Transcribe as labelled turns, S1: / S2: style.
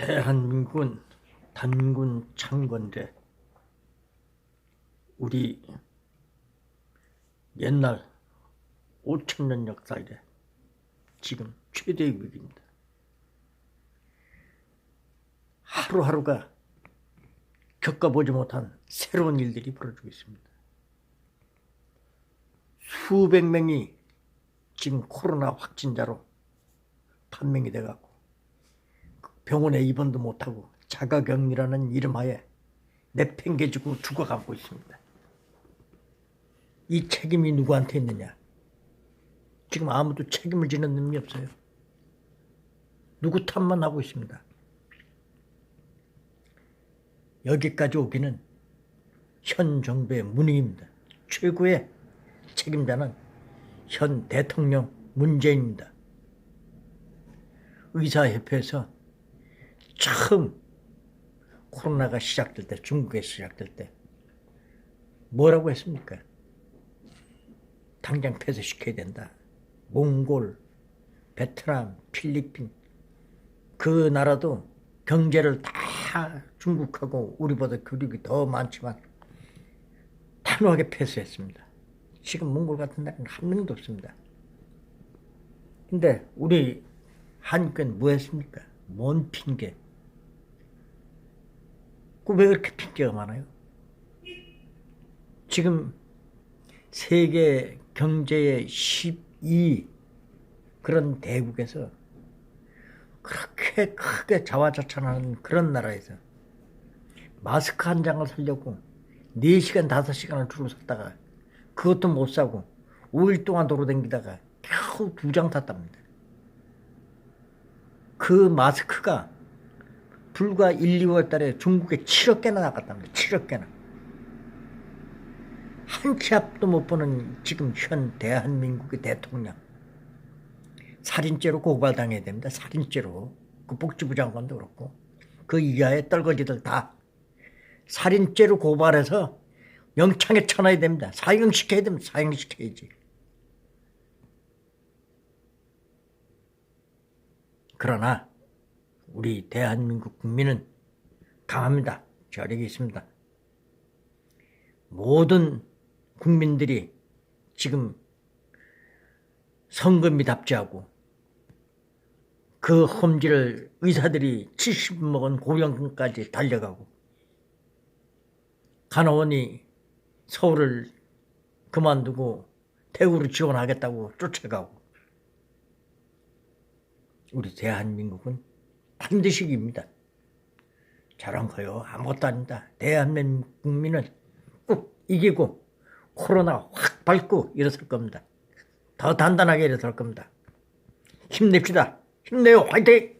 S1: 대한민국은 단군 창건제 우리 옛날 5천년 역사 이래 지금 최대의 위기입니다. 하루하루가 겪어보지 못한 새로운 일들이 벌어지고 있습니다. 수백 명이 지금 코로나 확진자로 판명이 돼갖고 병원에 입원도 못하고 자가격리라는 이름하에 내팽개지고 죽어가고 있습니다. 이 책임이 누구한테 있느냐? 지금 아무도 책임을 지는 놈이 없어요. 누구 탓만 하고 있습니다. 여기까지 오기는 현 정부의 무능입니다. 최고의 책임자는 현 대통령 문재인입니다. 의사협회에서 처음 코로나가 시작될 때, 중국에 시작될 때 뭐라고 했습니까? 당장 폐쇄시켜야 된다. 몽골, 베트남, 필리핀 그 나라도 경제를 다 중국하고 우리보다 교육이 더 많지만 단호하게 폐쇄했습니다. 지금 몽골 같은 나라는 한 명도 없습니다. 근데 우리 한국은 뭐 했습니까? 뭔 핑계? 그왜 그렇게 핑계가 많아요? 지금 세계 경제의 12 그런 대국에서 그렇게 크게 자화자찬하는 그런 나라에서 마스크 한 장을 사려고 4시간, 5시간을 줄을 섰다가 그것도 못 사고 5일 동안 돌아다니다가 겨우 두장 탔답니다. 그 마스크가 불과 1, 2월 달에 중국에 7억 개나 나갔답니다. 7억 개나. 한 치 앞도 못 보는 지금 현 대한민국의 대통령. 살인죄로 고발당해야 됩니다. 살인죄로. 그 복지부 장관도 그렇고. 그 이하의 떨거지들 다 살인죄로 고발해서 영창에 쳐놔야 됩니다. 사형시켜야 됩니다. 사형시켜야지. 그러나 우리 대한민국 국민은 강합니다. 저력이 있습니다. 모든 국민들이 지금 성금이 답지하고 그 험지를 의사들이 70 먹은 고령까지 달려가고 간호원이 서울을 그만두고 대구로 지원하겠다고 쫓아가고 우리 대한민국은 반드시 이깁니다. 저런 거요 아무것도 아닙니다. 대한민국 국민은 꼭 이기고 코로나 확 밟고 일어설 겁니다. 더 단단하게 일어설 겁니다. 힘냅시다. 힘내요. 화이팅!